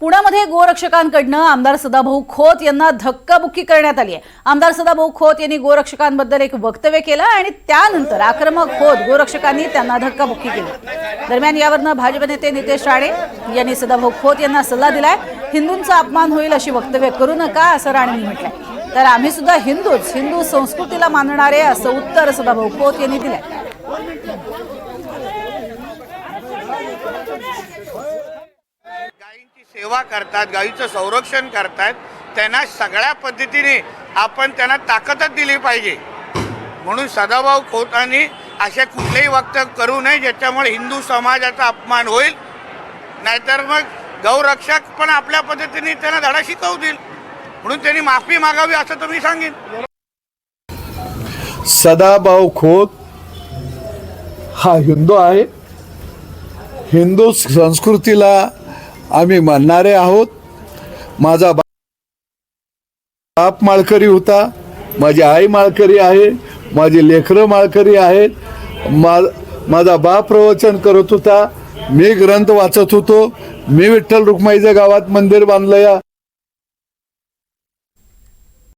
पुण्यामध्ये गोरक्षकांकडनं आमदार सदाभाऊ खोत यांना धक्काबुक्की करण्यात आली आहे. आमदार सदाभाऊ खोत यांनी गोरक्षकांबद्दल एक वक्तव्य केलं आणि त्यानंतर आक्रमक होत गोरक्षकांनी त्यांना धक्काबुक्की केली. दरम्यान यावरनं भाजप नेते नितेश राणे यांनी सदाभाऊ खोत यांना सल्ला दिलाय. हिंदूंचा अपमान होईल अशी वक्तव्य करू नका असं राणेंनी म्हटलंय. तर आम्ही सुद्धा हिंदूच हिंदू संस्कृतीला मानणारे असं उत्तर सदाभाऊ खोत यांनी दिलंय. सेवा करतात गायीचं संरक्षण करतात त्यांना सगळ्या पद्धतीने आपण त्यांना ताकदच दिली पाहिजे. म्हणून सदाभाऊ खोतांनी असे कुठलेही वक्तव्य करू नये ज्याच्यामुळे हिंदू समाजाचा अपमान होईल. नाहीतर मग गौरक्षक पण आपल्या पद्धतीने त्यांना धडा शिकवतील. म्हणून त्यांनी माफी मागावी असं तर मी सांगेन. सदाभाऊ खोत हा हिंदू आहे. हिंदू संस्कृतीला आम्ही मानणारे आहोत माझा बाप माळकरी होता माझी आई माळकरी आहे माझी लेकरं माळकरी आहेत मा माझा बाप प्रवचन करत होता मी ग्रंथ वाचत होतो मी विठ्ठल रुक्माईच्या गावात मंदिर बांधलं या